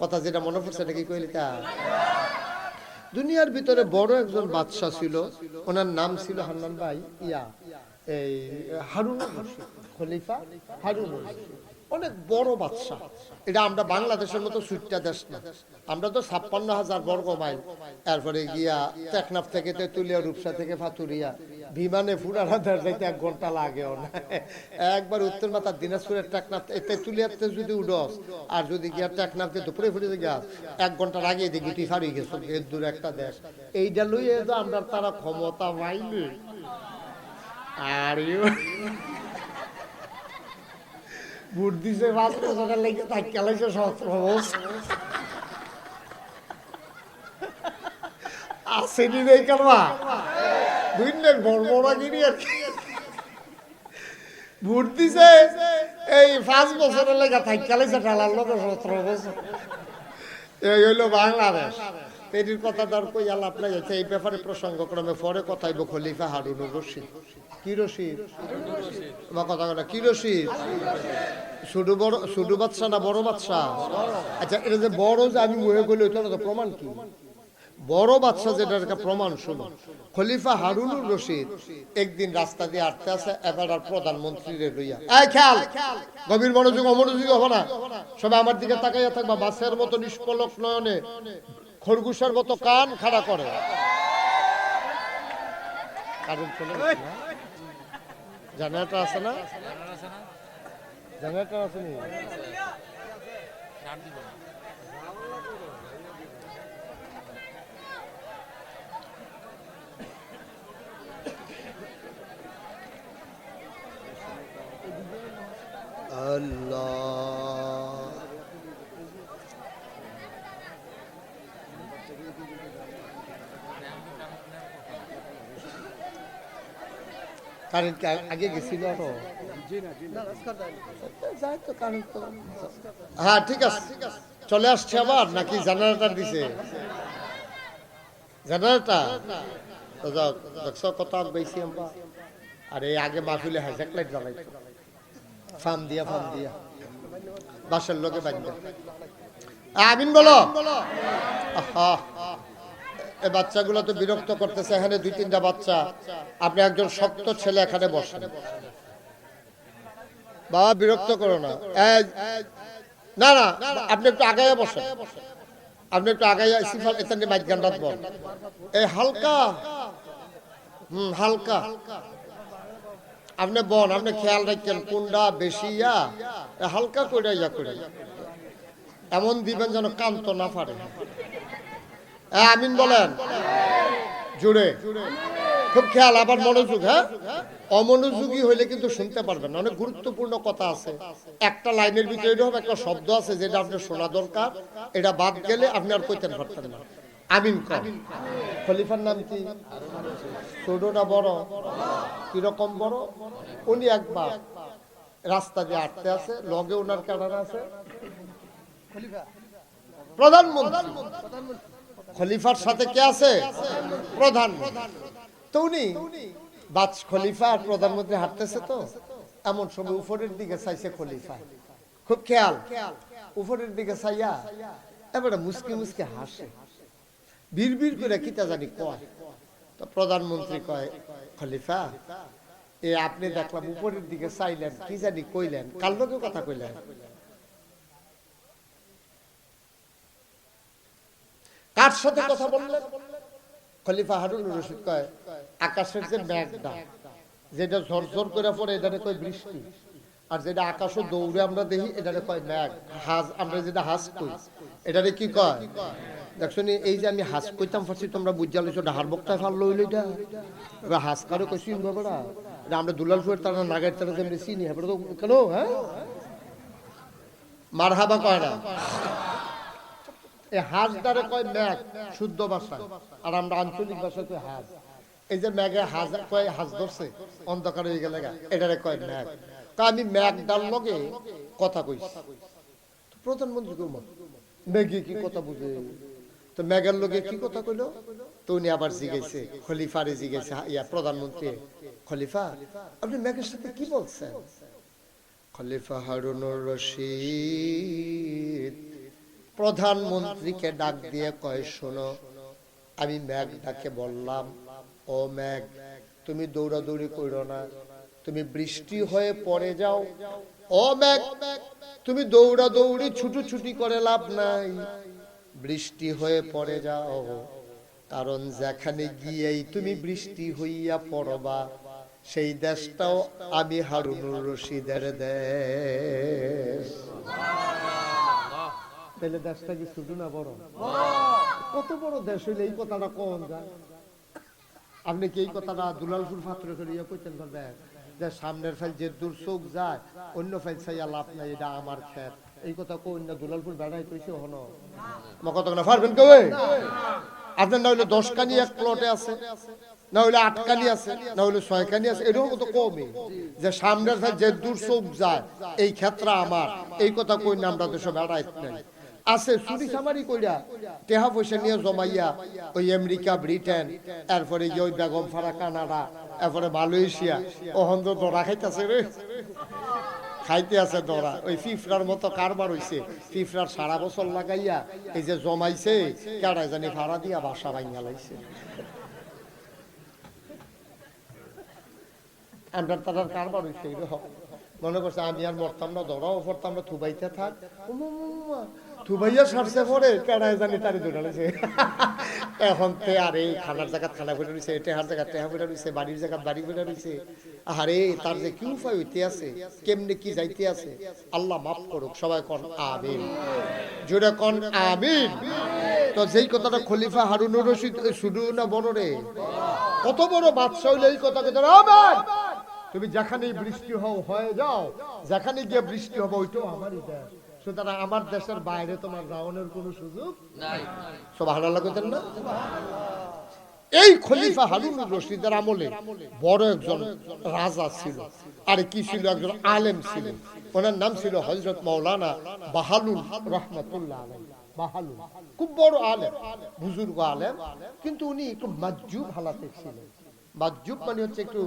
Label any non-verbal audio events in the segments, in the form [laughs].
কথা যেটা মনে পড়ছে এটা কি কইলি তা? দুনিয়ার ভিতরে বড় একজন বাদশাহ ছিল, ওনার নাম ছিল হান্নান ভাই, ইয়া, এই, হারুন খলিফা হারুন অনেক বড় বাদশাহ। এটা আমরা বাংলাদেশের মতো সুইটটা দেশ না। আমরা তো ছাপ্পান্ন হাজার বর্গ মাইল। তারপরে গিয়া টেকনাফ থেকে তেতুলিয়া, রূপসা থেকে ফাতুরিয়া বিমানে ফুরানা যাইতে এক ঘণ্টা লাগেও না একবার উত্তর মাথা দিনাজপুরের টেকনাফ, এই তেতুলিয়াতে যদি উডস, আর যদি গিয়া টেকনাফতে দুপুরে ফুটে গিয়াস এক ঘণ্টার আগে দেখি টি হারিয়ে গেছো এর দূর একটা দেশ। এইটা লইয়ে তো আমরা তারা ক্ষমতা পাইলে, আর আসেনি নেই কারবা দুই নেক বড় বড় গিরি আর কি। ভোট দিছে, এই পাঁচ বছরের লোক সতেরো বছর এই হইল বাংলাদেশ। এটির কথা দর কই আলাপ নাই আছে এই ব্যাপারে পরে কথাইব খলিফা হারুন রশিদ। কি রশিদ? বা কথা কথা কি রশিদ? শুধু বড় শুধু বাচ্চা না বড় বাচ্চা আচ্ছা এটা যে বড় যে আমি মুহে গেলে ওইটা প্রমাণ কি? বড় বাচ্চা যেটার একটা প্রমাণ শুনো। খলিফা হারুনুর রশিদ একদিন রাস্তা দিয়ে আটতে আছে এবার আর প্রধানমন্ত্রী রে লইয়া। এই খেয়াল, গভীর মনোযোগ, অমনোযোগী হবে না। সবাই আমার দিকে তাকাইয়া থাকবা বাসের মতো নিষ্পলক নয়নে খরগোশের মতো কান খাড়া করে? জেনারেটর আছে না? জেনারেটর আছে নি? আল্লাহ। কারেন্ট আগে গেছিল হ্যাঁ ঠিক আছে। চলে আসছে আবার? নাকি জেনারেটর দিছে? জেনারেটর দেখছ কত বেশি আরে, আগে মাহফিলে হাইজাক লাইট জ্বালাইতো। ফার্ম দিয়া ফার্ম দিয়া। বাসের লোকে বান্ধা আমিন বলো। আহা। এ বাচ্চাগুলো তো বিরক্ত করতেছে, এখানে দুই তিনটা বাচ্চা। আপনি একজন শক্ত ছেলে এখানে বসেন। বাবা, বিরক্ত করো না। না না, আপনি একটু আগাইয়া বসেন। আপনি একটু আগাইয়া সিফাল এখানে মাইক গান বল। এই হালকা। হুম, হালকা। আপনি বন আপনি খেয়াল রাখছেন কোনটা বেশি ইয়া? হালকা করে ইয়া করে এমন দিবেন যেন কান্ত না পারে। আমিন বলেন। জুড়ে খুব খেয়াল, আবার মনোযোগ হ্যাঁ? অমনোযোগী হইলে কিন্তু শুনতে পারবেন অনেক গুরুত্বপূর্ণ কথা আছে। একটা লাইনের ভিতরে এরকম একটা শব্দ আছে যেটা আপনার শোনা দরকার। এটা বাদ গেলে আপনি আর কইতেন পারতেন না। আমিন খলিফার নাম কি? ছোটটা বড়। কীরকম বড়? উনি একবার রাস্তা দিয়ে আটতে আছে লগে ওনার কাটার আছে। প্রধানমন্ত্রী। খলিফার সাথে কে আছে? প্রধান। তো উনি বাদ খলিফা আর প্রধানমন্ত্রী হাঁটতেছে তো এমন সময় উপরের দিকে চাইছে খলিফা। খুব খেয়াল। উপরের দিকে চাইয়া এবারে মুসকি মুসকি হাসে। বীর করে কিতা জানি কয়। তো প্রধানমন্ত্রী কয় খলিফা, এ আপনি দেখলাম উপরের দিকে চাইলেন, কি জানি কইলেন, কার লোকে কথা কইলেন? কার সাথে কথা বললেন? খলিফা হারুন রশিদ কয়, আকাশের যে মেঘটা, যেটা ঝরঝর করে পড়ে এটা কয় বৃষ্টি। আর যেটা আকাশও দৌড়ে আমরা দেখি এটা কয় মেঘ। হাজ, আমরা যেটা হাজ কই এটা কি কয়? দেখছ এই যে আমি হাস কইতাম ফার্সি তোমরা বুঝা লইছো ডাহার বক্তায় ফাল লইল এটা। এবার হাস কারও কইছি বাবারা আমরা দুলাল ফুয়ের তারা, নাগের তারা চিনি হ্যাঁ তো কেন হ্যাঁ? মারহাবা কয় না। এই হাঁস দ্বারে কয় ম্যাগ, শুদ্ধ ভাষায় আর আমরা আঞ্চলিক ভাষায় কই এই যে ম্যাগে হাঁস, কয় হাঁস ধরছে, অন্ধকার হয়ে গেলে এটারে কয় ম্যাগ। তা আমি ম্যাগ ডাল লগে কথা কইছি। প্রধানমন্ত্রী কই কি কথা বুঝে? তো ম্যাগের লগে কি কথা কইলো? তো উনি আবার জিগেছে খলিফারে জিগাইছে হা- ইয়া প্রধানমন্ত্রী, খলিফা, আপনি ম্যাগের সাথে কি বলছেন? খলিফা হারুনুর রশিদ, প্রধানমন্ত্রীকে ডাক দিয়ে কয়, শোনো, আমি ম্যাগটাকে বললাম, ও ম্যাগ তুমি দৌড়াদৌড়ি করো না, তুমি বৃষ্টি হয়ে পড়ে যাও। ও ম্যাগ তুমি দৌড়াদৌড়ি ছুটোছুটি করে লাভ নাই। বৃষ্টি হয়ে পড়ে যাও। কারণ যেখানে গিয়েই তুমি বৃষ্টি হইয়া পড়বা, সেই দেশটাও আমি হারুনুর রশিদের দেশ। তাহলে দেশটা কি শুধু না বড়? কত বড় দেশ হইলে এই কথাটা কম যায়? আপনি কি এই কথাটা দুলালপুর পাত্র করে ইয়ে পারবেন যে সামনের ফাইল যে দূর চোখ যায়, অন্য ফাইল চাইয়া লাভ নাই, এটা আমার ক্ষেত। এই কথা কই না দুলালপুর বেড়াই কইছে হন আমার কথা না পারবেন কেউ আপনার না হইলে দশ কানি এক প্লটে আছে, না হইলে আট কানি আছে, না হইলে ছয় কানি আছে এরকম তো কমই। যে সামনের যে দূর চোখ যায়, এই ক্ষেত্রে আমার। এই কথা কই না, আমরা দেশে বেড়াই নাই। আছে, চুরি চামারি কইরা টেহা পয়সা নিয়ে জমাইয়া ওই আমেরিকা, ব্রিটেন, এরপরে গিয়ে ওই বেগম ফারা কানাডা, এরপরে মালয়েশিয়া ওহন তো দরা খাইতেছে রে। খাইতে আছে দরা। ওই ফিফরার মতো কারবার হইছে। ফিফরার সারা বছর লাগাইয়া এই যে জমাইছে কেডাই জানি ভাড়া দিয়া বাসা ভাঙিয়া লাইছে। আমরা তার কারবার হইছে মনে করছে আমি আর মরতাম না ধরাও পড়তাম না, থুবাইতে থাক। উমা। সারছে পরে জানি তারি দৌড়ালেছে [laughs] এখন তে খানার জায়গা খানা রয়েছে টেহার জায়গা টেহা রয়েছে বাড়ির জায়গা বাড়ি রয়েছে আরে তার যে কি উপায় হইতে আছে, কেমনে কি যাইতে আছে, আল্লাহ মাফ করুক, সবাই কন আমিন। জোরে কন আমিন। তো যেই কথাটা খলিফা হারুনুর রশিদ শুধু না বড় রে, কত বড় বাদশাহ হইলে এই কথা কথা তুমি যেখানে বৃষ্টি হও, হয়ে যাও, যেখানে গিয়ে বৃষ্টি হবে, ওইটাও আমারই দেশ। সুতরাং আমার দেশের বাইরে তোমার রাওনের কোনো সুযোগ সব হারাল্লা করতেন না? এই খলিফা হারুন রশিদের আমলে বড় একজন রাজা ছিল আর কি ছিল? একজন আলেম ছিল। ওনার নাম ছিল হজরত মৌলানা বাহালুল রহমতুল্লাহ আলাই বাহালুল। খুব বড় আলেম বুজুর্গ আলেম কিন্তু উনি একটু মাজুব হালাতে ছিলেন। মাজুব মানে হচ্ছে একটু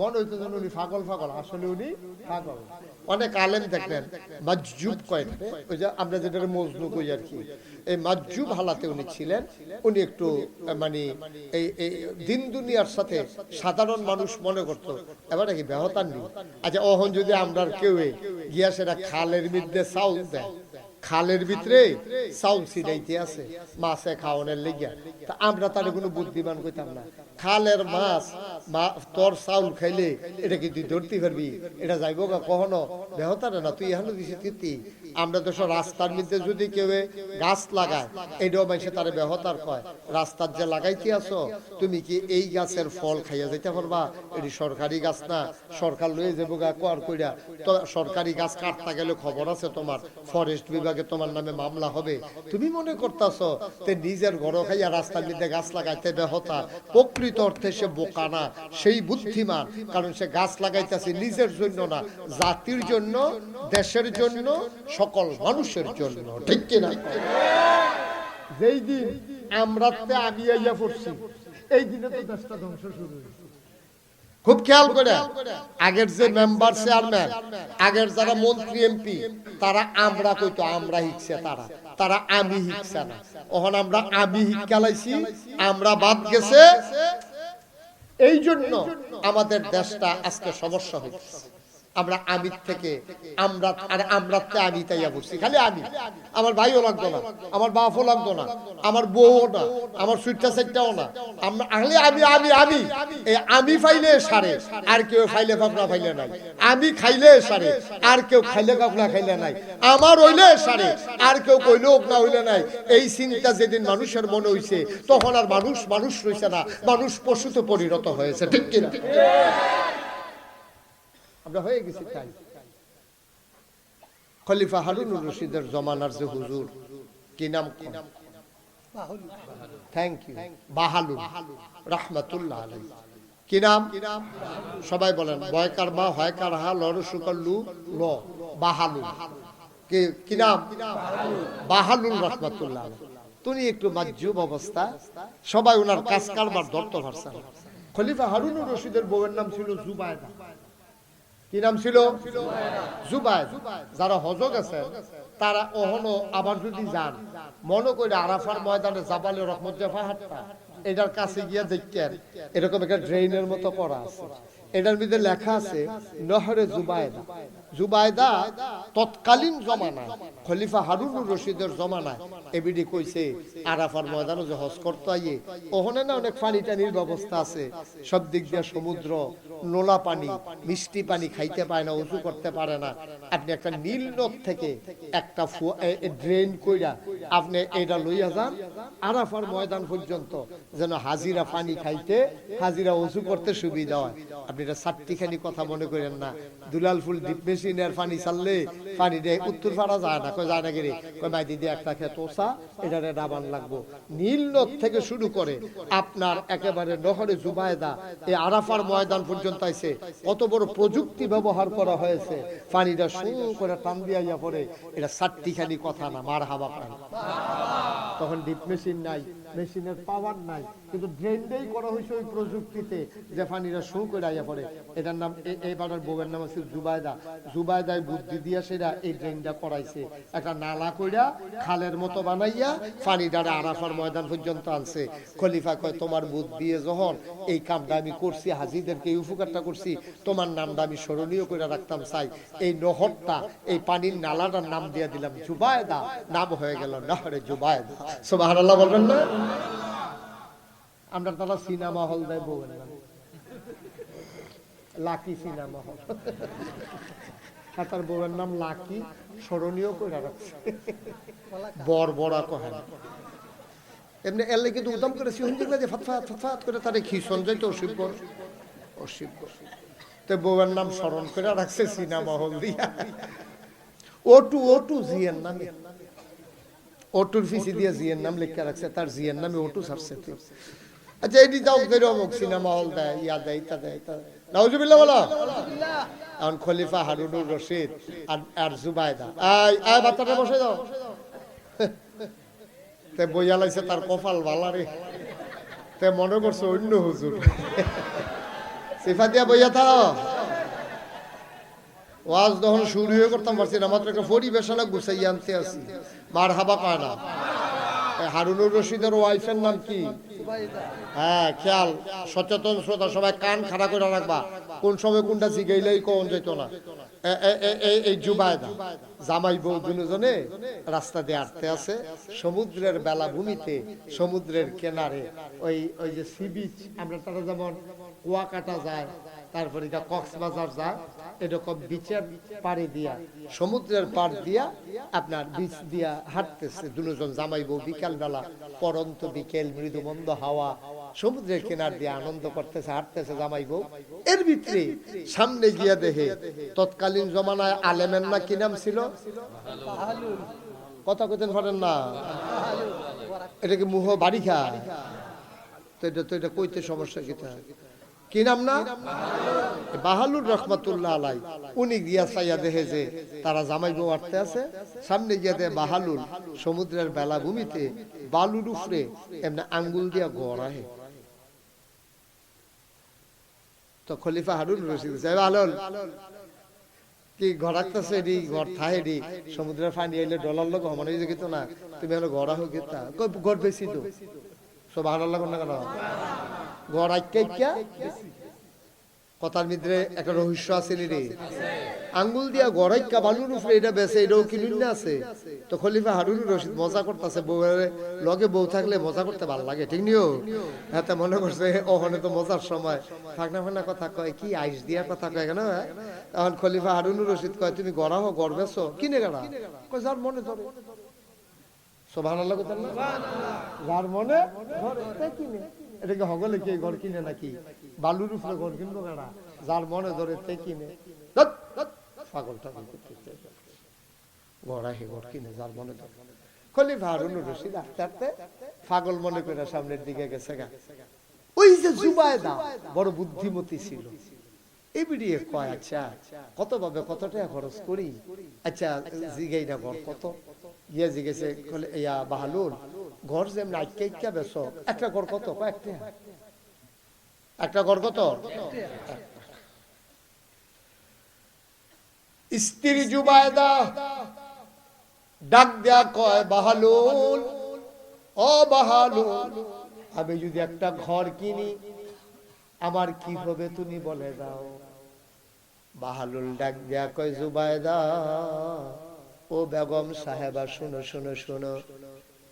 মনে হইতো যেন উনি পাগল পাগল। আসলে উনি পাগল। অনেক আলেম দেখলেন মাজুব কয় থাকে। ওই যে আমরা যেটা মজনু কই আর কি। এই মাজুব হালাতে উনি ছিলেন। উনি একটু মানে এই এই দিন দুনিয়ার সাথে সাধারণ মানুষ মনে করত। এবারে কি ব্যবতার নেই। আচ্ছা অহন যদি আমরা কেউ গিয়া সেটা খালের মধ্যে চাউল দেয়, খালের ভিতরে চাউল ছিটাইতে আছে, মাছে খাওয়ানোর লেগিয়া, তা আমরা তার কোনো বুদ্ধিমান কইতাম না। খালের মাছ তোর চাউল খাইলে এটা কি তুই ধরতে পারবি এটা যাইব গা কখনো? বেহতারে না, তুই এখানে দিছিস কীর্তি আমরা তো রাস্তার মধ্যে যদি কেউ গাছ লাগায় এটাও মানুষে তার বেহতার কয়। রাস্তার যে লাগাইতে আছো, তুমি কি এই গাছের ফল খাইয়া যেতে পারবা? এটি সরকারি গাছ না, সরকার লয়ে যাব গা কর কইরা। তো সরকারি গাছ কাটতে গেলে খবর আছে তোমার, ফরেস্ট বিভাগে তোমার নামে মামলা হবে। তুমি মনে করতেছো তে নিজের ঘর খাইয়া রাস্তার মধ্যে গাছ লাগাইতে বেহতা প্রকৃত অর্থে সে বোকা না, সেই বুদ্ধিমান, কারণ সে গাছ লাগাইতেছে নিজের জন্য না, জাতির জন্য, দেশের জন্য, সকল মানুষের জন্য, ঠিক কিনা? যেই দিন আমরা আমি আইয়া পড়ছি, এই দিনে তো দেশটা ধ্বংস শুরু হয়েছে খুব খেয়াল করে। আগের যে মেম্বার চেয়ারম্যান আগের যারা মন্ত্রী এমপি তারা আমরা কইতো আমরা হিকছে তারা। তারা। আমি হিকছে না। ওখানে আমরা আমি হিকালাইছি আমরা বাদ গেছে। এই জন্য আমাদের দেশটা আজকে সমস্যা হচ্ছে আমরা আমির থেকে, আমরা আর আমরা আমি তাইয়া বসছি খালি আমি আমার ভাইও লাগতো না, আমার বাপও লাগতো না, আমার বউও না, আমার সুইটটা সেটটাও না। আমরা আমি আমি আমি এই আমি ফাইলে সারে, আর কেউ ফাইলে ফাফলা ফাইলে নাই। আমি খাইলে সারে, আর কেউ খাইলে কাফলা খাইলে নাই। আমার হইলে সারে, আর কেউ কইলেও না হইলে নাই। এই চিন্তা যেদিন মানুষের মনে হইছে, তখন আর মানুষ মানুষ রইছে না। মানুষ পশুতে পরিণত হয়েছে। ঠিক কিনা? আমরা হয়ে গেছি তাই। খলিফা হারুনুর রশিদের জমানার যে হুজুর কি নাম থ্যাংক ইউ বাহালু রহমতুল্লাহ আলাই কি নাম? সবাই বলেন বয়কার মা হয়কার হা লর লু বাহালু কি কি নাম? বাহালুল রহমতুল্লাহ একটু মাজুব অবস্থা। সবাই ওনার কাজ কারবার ধরতে পারছেন খলিফা হারুনুর রশিদের বউয়ের নাম ছিল জুবায়দা। কি নাম ছিল? জুবাইদ যারা হজ গেছেন তারা অহনো আবার যদি যান, মনে করে আরাফার ময়দানে জাবালে রহমত পাহাড়টা এটার কাছে গিয়া দেখতেন এরকম একটা ড্রেইনের মতো করা আছে। এটার মধ্যে লেখা আছে, নহরে জুবায়দা জুবায়দা তৎকালীন জমানায়, খলিফা হারুনুর রশিদের জমানায় এবিডি কইছে, আরাফার ময়দানে যে হজ করতে আইয়ে ওখানে না অনেক পানি টানির ব্যবস্থা আছে। সব দিক দিয়ে সমুদ্র নোলা পানি, মিষ্টি পানি খাইতে পায় না উঁচু করতে পারে না। আপনি একটা নীল নদ থেকে একটা ড্রেন কইরা আপনি এটা লইয়া যান, আরাফার ময়দান পর্যন্ত যেন হাজিরা পানি খাইতে, হাজিরা উঁচু করতে সুবিধা হয়। আপনি এটা চারটিখানি কথা মনে করেন না। দুলাল ফুল ডিপ মেশিনের পানি চাললে পানি দিয়ে উত্তর পাড়া যায় না। কয়, যায় না গেলে কয় মাই দিদি একটা খেত ওসা এটা ডাবান লাগবো। নীল নদ থেকে শুরু করে আপনার একেবারে নহরে জুবায়দা, এই আরাফার ময়দান পর্যন্ত আইছে কত বড় প্রযুক্তি ব্যবহার করা হয়েছে। পানিটা সু করে টান দিয়া পরে এটা সাতটিখানি কথা না মার হাবা তখন ডিপ মেশিন নাই মেশিনের পাওয়ার নাই। কিন্তু ড্রেনটাই করা হয়েছে ওই প্রযুক্তিতে যে পানিটা শু করে আইয়া পড়ে। এটার নাম এ- এইবারের বউয়ের নাম আছে জুবায়দা। জুবায়দায় বুদ্ধি দিয়া সেটা এই ড্রেনটা করাইছে একটা নালা কইরা খালের মতো বানাইয়া পানিটারে আরাফার ময়দান পর্যন্ত আনছে। খলিফা কয়, তোমার বুদ্ধি দিয়ে যখন এই কামটা আমি করছি, হাজিদেরকে এই উপকারটা করছি, তোমার নামটা আমি স্মরণীয় করে রাখতাম, চাই। এই নহরটা, এই পানির নালাটার নাম দিয়ে দিলাম, জুবায়দা। নাম হয়ে গেল নহরে জুবায়দা। সুবহানাল্লাহ বলবেন না? আমরা তারা সিনেমা হল দেয় বউয়ের নাম লাকি সিনেমা হল। আর তার বউয়ের নাম লাকি, স্মরণীয় করে রাখছে। বড়া কহেন। এমনি এলে কিন্তু উদম করে করে অসিব্য অসিব্য তো বউয়ের নাম স্মরণ করে রাখছে সিনেমা হল দিয়া। ওটু ওটু জিয়ের নামে। ওটুর ফিসি দিয়ে জিয়ের নাম লিখে রাখছে, তার জিয়ের নামে ওটু ছাড়ছে। তো। আচ্ছা এটি যাও করে অমুক সিনেমা হল দেয়, ইয়া দেয়, ইতা দেয়, ইতা এখন খলিফা আয় বাচ্চাটা তে তার কপাল ভালারে তে মনে করছে অন্য হুজুর। সিফা দিয়া বইয়া থাও। ওয়াজ যখন শুরু হয়ে করতাম পারছি না, মাত্র একটা পরিবেশনা গুছাই আনতে আসি মার হাবা পায় না। হারুনুর রশিদের ওয়াইফের নাম কি? হ্যাঁ খেয়াল। সচেতন শ্রোতা, সবাই কান খাড়া করে রাখবা। কোন সময় কোনটা জিগাইলেই কোন যেত না। এই জুবায়দা, জামাই বউ দুজনে রাস্তা দিয়ে আটতে আছে সমুদ্রের বেলাভূমিতে, সমুদ্রের কেনারে, ওই ওই যে সি বিচ আমরা তারা যেমন কুয়াকাটা যায়, তারপরে কক্সবাজার যায় এরকম বিচের পাড়ে দিয়া, সমুদ্রের পাড় দিয়া আপনার বিচ দিয়া হাঁটতেছে। দুজন জামাই বউ বিকাল বেলা পরন্ত বিকেল মৃদু মন্দ হাওয়া, সমুদ্রের কিনার দিয়ে আনন্দ করতেছে, হাঁটতেছে জামাই বউ। এর ভিতরে সামনে গিয়া দেহে তৎকালীন জমানায় আলেমের না কি নাম ছিল? কথা কইতেন পারেন না? এটা কি মুহ বাড়ি খা তো এটা তো এটা কইতে সমস্যা কিতা কি নাম না? বাহালুর রহমাতুল্লাহ আলাই। উনি গিয়া চাইয়া দেখে যে তারা জামাই বউ আটতে আছে। সামনে গিয়া দেখে বাহালুল সমুদ্রের বেলাভূমিতে বালুর উফরে এমনি আঙ্গুল দিয়া গড়াহে তো খলিফা হারুন রশিদ সাহেব আলল কি ঘরাকতেছে এডি ঘর থাহে এডি সমুদ্রের পানি আইলে ডলার লোক মনে হয়ে গেত না। তুমি হলো গড়া হোক গেতা। ঘর বেশি তো। সব ভালো লাগো না কেন? ঘর আইকা কথার ভিতরে একটা রহস্য আছে রে আঙ্গুল দিয়া গড়াইকা বালুর উপরে এটা বেছে এটাও কিনুন না আছে? তো খলিফা হারুন রশিদ মজা করতেছে বউয়ের লগে বউ থাকলে মজা করতে ভালো লাগে ঠিক নিও? হ্যাঁ তা মনে করছে ওখানে তো মজার সময়। ফাঁকনা ফাঁকনা কথা কয় কি আইস দিয়া কথা কয় কেন এখন খলিফা হারুন রশিদ কয় তুমি গড়া হো গড় বেছো কিনে গড়া কয় যার মনে ধরে। সোভানাল্লাহ কথা না? যার মনে ধরে। এটাকে হগলে কি ঘর কিনে নাকি? বালুর উপরে ঘর কিনবো কেনা যার মনে ধরে তে কিনে। ধ্যাৎ, ধ্যাৎ, পাগল টাগল গড়া হে ঘর কিনে যার মনে ধরে। মনে সামনের দিকে গেছে গা। যে বড় বুদ্ধিমতী ছিল। কয় আচ্ছা কত ভাবে খরচ করি? আচ্ছা জিগাই না ঘর কত? ঘর যেমন বেছ একটা ঘর কত? কয়েকটা। একটা ঘর কত? স্ত্রী জুবায়দা ডাক দেয়া কয়, বাহালুল, ও আমি যদি একটা ঘর কিনি, আমার কি হবে তুমি বলে দাও? বাহালুল ডাক দেয়া কয়, জুবায়দা, ও বেগম সাহেবা শুনো শুনো শুনো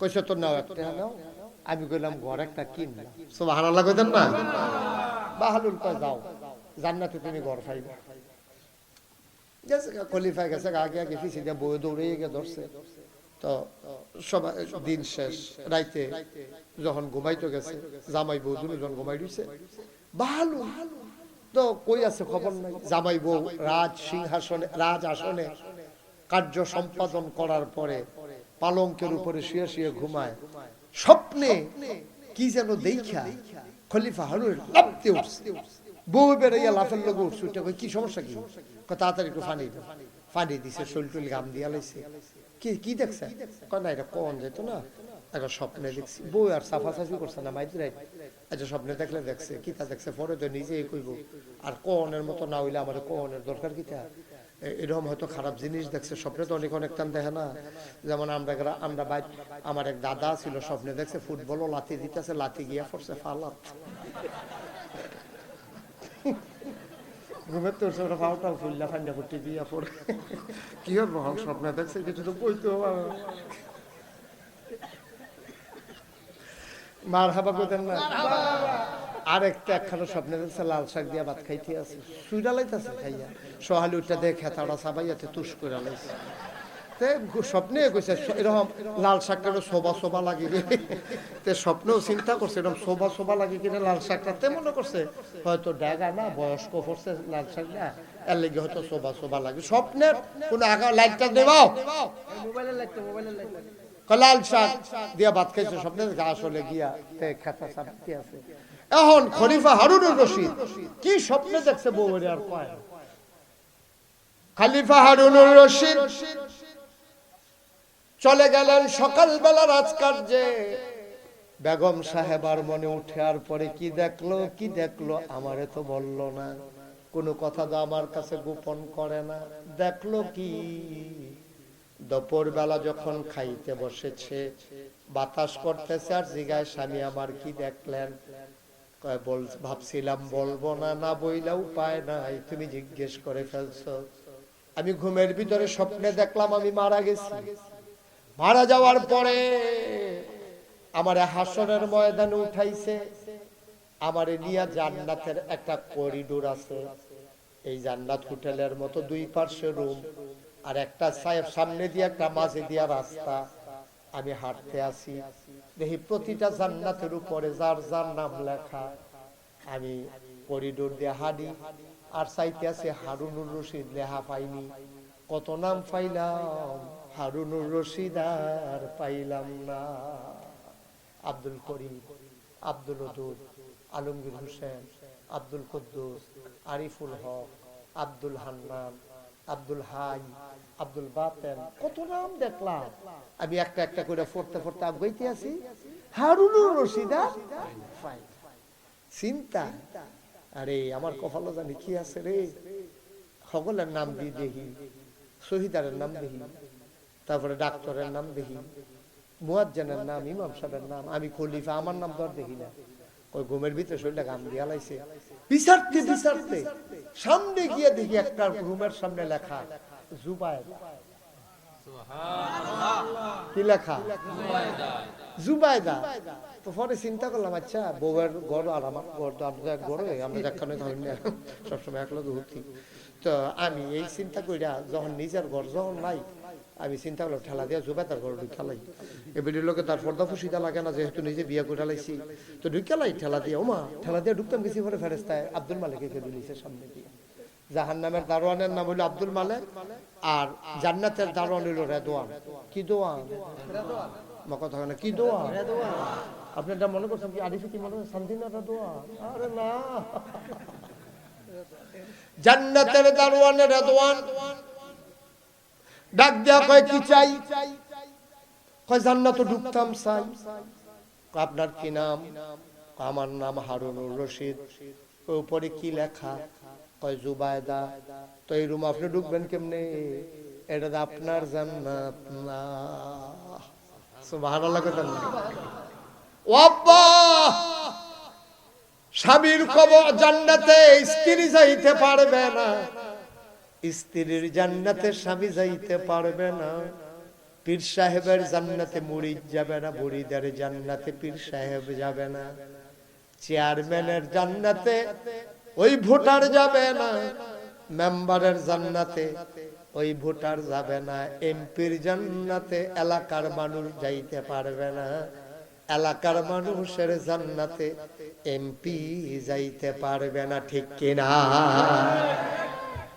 কইছে তো নাও একটা। নাও। আমি কইলাম ঘর একটা কিনলাম সুবহানাল্লাহ কইতেন না? বাহালুল কয় যাও। জান্নাতে তুমি ঘর পাইবা। গেছে গা, খলিফায় গেছে আগে আগে পিছিয়ে দিয়ে বই দৌড়ে গিয়ে ধরছে। তো সবাই দিন শেষ। রাইতে যখন ঘুমাইতে গেছে জামাই বউ দুজন ঘুমাই দিছে ভালো তো কই আছে খবর নাই? জামাই বউ রাজ সিংহাসনে রাজ আসনে কার্য সম্পাদন করার পরে পালঙ্কের উপরে শুয়ে শুয়ে ঘুমায়। স্বপ্নে কি যেন দেখা খলিফা হারুন লাফতে উঠছে। বউ বেড়াইয়া লাফের লোক উঠছে। উঠে কি সমস্যা কি? তাড়াতাড়ি একটু দাও। পানি দিছে টুল গাম দিয়া লাইছে। কি কি দেখছে? না, এটা যেত না? একটা স্বপ্নে দেখছি। বউ আর সাফা সাফি করছে না মাইতে রাই আচ্ছা স্বপ্নে দেখলে দেখছে কি তা দেখছে, পরে তো নিজেই কইব, আর কোনের মতো না হইলে আমার কোনের দরকার কি তা এ- এরকম হয়তো খারাপ জিনিস দেখছে স্বপ্নে তো অনেক অনেক টান দেখে না। যেমন আমরা আমরা বাই আমার এক দাদা ছিল স্বপ্নে দেখছে ফুটবলও লাথি দিতেছে লাথি গিয়া পড়ছে ফালাত। ঘুমের তোর সব পাউটাও ফুললা ফান্ডা করতে দিয়া পড়ে। কি হবে স্বপ্নে দেখছে কিছু তো বইতে হবে মার হাবা কইতেন না? আর একটা একখানা স্বপ্নে দেখছে লাল শাক দিয়া ভাত খাইতে আছে। সুইরা লাইতেছে খাইয়া। সহালি উঠটা দেখে খেতাড়া সাবাইয়াতে তুষ করে লাইছে। তে স্বপ্নে কইছে এরকম লাল শাকটা শোভা শোভা লাগে রে। তে স্বপ্নেও চিন্তা করছে এরকম শোভা শোভা লাগে কিনা লাল শাকটা? তে মনে করছে হয়তো ড্যাগা না বয়স্ক পড়ছে লাল শাক না এর লেগে হয়তো শোভা শোভা লাগে। স্বপ্নের কোনো আগা লাইটটা দেবাও লাল শাক দিয়া ভাত খাইছে স্বপ্নে আসলে গিয়া তে খেতা সাপতে আছে। এখন খলিফা হারুনুর রশিদ, কি স্বপ্নে দেখছে বউয়ের আর না। খালিফা হারুনুর রশিদ, চলে গেলেন সকালবেলা রাজকার্যে। বেগম সাহেবার মনে উঠে, আর পরে কি দেখল? কি দেখল? আমারে তো বলল না। কোনো কথা তো আমার কাছে গোপন করে না। দেখল কি? দুপুর বেলা যখন খাইতে বসেছে, বাতাস করতেছে আর জিগায় স্বামী, আমার কি দেখলেন? বল, ভাবছিলাম বলব না না বইলা উপায় নাই, তুমি জিজ্ঞেস করে ফেলছ। আমি ঘুমের ভিতরে স্বপ্নে দেখলাম আমি মারা গেছি। মারা যাওয়ার পরে আমার হাসনের ময়দানে উঠাইছে। আমার নিয়া জান্নাতের একটা করিডোর আছে। এই জান্নাত হোটেলের মতো দুই পার্শ্বে রুম, আর একটা সামনে দিয়ে একটা মাঝে দিয়া রাস্তা। আমি হাঁটতে আসি। দেখি প্রতিটা জান্নাতের উপরে যার যার নাম লেখা। আমি করিডোর দিয়ে হাঁটি, আর চাইতে আছে হারুনুর রশিদ লেহা পাইনি। কত নাম পাইলাম, হারুনুর রশিদ আর পাইলাম না। আব্দুল করিম, আব্দুল ওদুদ আলমগীর হোসেন, আব্দুল কুদ্দুস, আরিফুল হক, আব্দুল হান্নান আব্দুল হাই, আব্দুল বাতেন, কত নাম দেখলাম। আমি একটা একটা করে পড়তে পড়তে আগাইতে আছি। হারুনুর রশিদ। চিন্তা? আরে, আমার কপালও জানি কি আছে রে। সকলের নাম দিয়ে দেখি, শহীদারের নাম দেখি, তারপরে ডাক্তারের নাম দেখি, মুয়াজ্জানের নাম, ইমাম সাহেবের নাম, আমি খলিফা, আমার নাম তো আর দেখি না। ওই ঘুমের ভিতরে শরীরটা গাম দিয়া লাইছে। বিচারতে বিচারতে। সামনে গিয়ে দেখি একটা রুমের সামনে লেখা জুবায়দা। কি লেখা? জুবাইদা তো পরে চিন্তা করলাম আচ্ছা বউয়ের ঘর আর আমার ঘর আমরা এক ঘরে আমরা একখানে থাকি না সবসময় একলা ঘুরছি তো আমি এই চিন্তা কইরা যখন নিজের ঘর যখন নাই আমি চিন্তা করলাম ঠেলা দিয়া জুবাইদার ঘর ঢুকালাই এবারে লোকে তার পর্দা ফুসিদা লাগে না, যেহেতু নিজে বিয়ে করে লাইছি তো ঢুকালাই ঠেলা দিয়ে ওমা ঠেলা দিয়ে ঢুকতাম গেছি পরে ফেরেস্তায় আব্দুল মালিককে দিলিছে সামনে দিয়ে? জাহান নামের দারোয়ানের নাম হইল আব্দুল মালেক আর জান্নাতের দারোয়ান হইল রেদওয়ান কি দোয়ান? হয় না, কি দোয়ান? আপনি এটা মনে করছেন কি, আরিফে কি মনে করছেন? শান্তিনা দোয়ান আরে না। জান্নাতের দারোয়ানের রেদওয়ান ডাক দেয়া কয়, কি চাই? কয়, জান্নাত ঢুকতাম, চাই। আপনার কি নাম? আমার নাম হারুনুর রশিদ। উপরে কি লেখা? কয়, জুবায়দা। তো এই রুম আপনি ঢুকবেন কেমনে? এটা তো আপনার জান্নাত না। সুবহানাল্লাহ কইতেন না ও আব্বা! স্বামীর কবর জান্নাতে স্ত্রী যাইতে পারবে না। স্ত্রীর জান্নাতে স্বামী যাইতে পারবে না। পীর সাহেবের জান্নাতে মুড়িদ যাবে না, বুড়িদের জান্নাতে পীর সাহেব যাবে না। চেয়ারম্যানের জান্নাতে ওই ভোটার যাবে না, মেম্বারের জান্নাতে ওই ভোটার যাবে না। এমপির জান্নাতে এলাকার মানুষ যাইতে পারবে না, এলাকার মানুষের জান্নাতে এমপি যাইতে পারবে না, ঠিক কিনা?